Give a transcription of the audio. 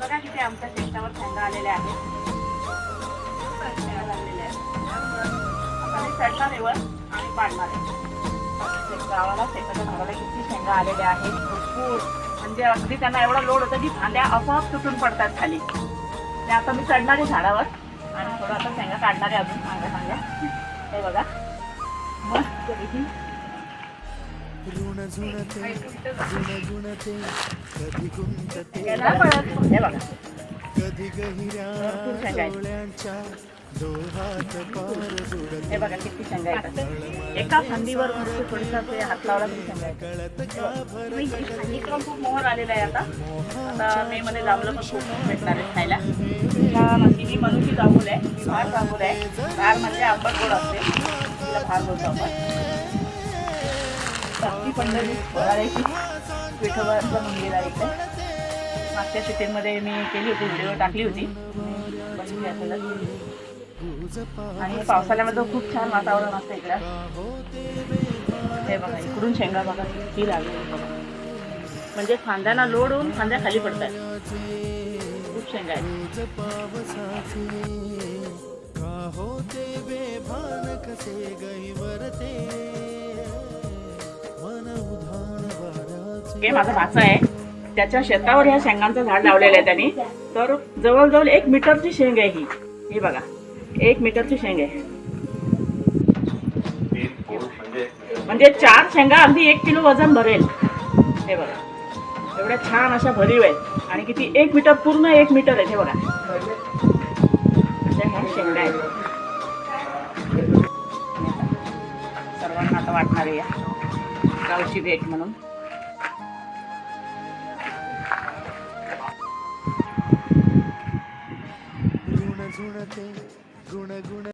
बघा किती आमच्या शेतावर शेंगा आलेल्या आहेत. शेंगा लागलेल्या आहेत. आता चढणार आहे वर आणि पाडणार आहे गावाला शेताच्या झाडाला किती शेंगा आलेल्या आहेत. भरपूर. म्हणजे अगदी त्यांना एवढा लोड होता की फांद्या आपोआप तुटून पडतात खाली. ते आता मी चढणार आहे झाडावर आणि थोडं आता शेंगा काढणार आहे अजून. सांगा चांगल्या हे बघा. मस्त पैकी. ऋण झुणते ऋण झुणते कधी गुंतते याला कधी गहिऱ्या डोळ्यांच्या डोहात पार बुडते हे बघा किती सांगायचं एका फांदीवर मस्त थोडीसा ते हात लावला तरी शेंगा खूप मोहर आलेला आहे आता. आता मे मध्ये जांभळं पण खूप भेटणार आहे खायला. म्हणजे मी मनुकी जांभूल आहे. फार जांभूल आहे. फार म्हणजे आंबट गोड असते. तिला फार बोलतो आपण पंढरी वराळ्याची विठोबाचं मंदिर आहे इथे. मागच्या सिटीमध्ये मी केली होती व्हिडिओ टाकली होती. बघितली असेलच. आणि पावसाळ्यामध्ये खूप छान वातावरण असतं इकडं. हे बघा इकडून शेंगा बघा किती लागली बघा. म्हणजे फांद्यांना लोड होऊन खांद्या खाली पडतात. खूप शेंगा आहेत. हे माझा भाचा आहे. त्याच्या शेतावर ह्या शेंगांचं झाड लावलेलं आहे त्यांनी. तर जवळजवळ एक मीटरची शेंग आहे ही. ही बघा. एक मीटरची शेंग आहे. म्हणजे चार शेंगा अगदी एक किलो वजन भरेल. हे बघा. एवढ्या छान अशा भरीव आहेत. आणि किती एक मीटर पूर्ण एक मीटर आहे हे बघा. अशा ह्या शेंगा आहेत. सर्वांना आता वाटणार आहे या. गावची भेट म्हणून. ऋण झुणते गुण गुण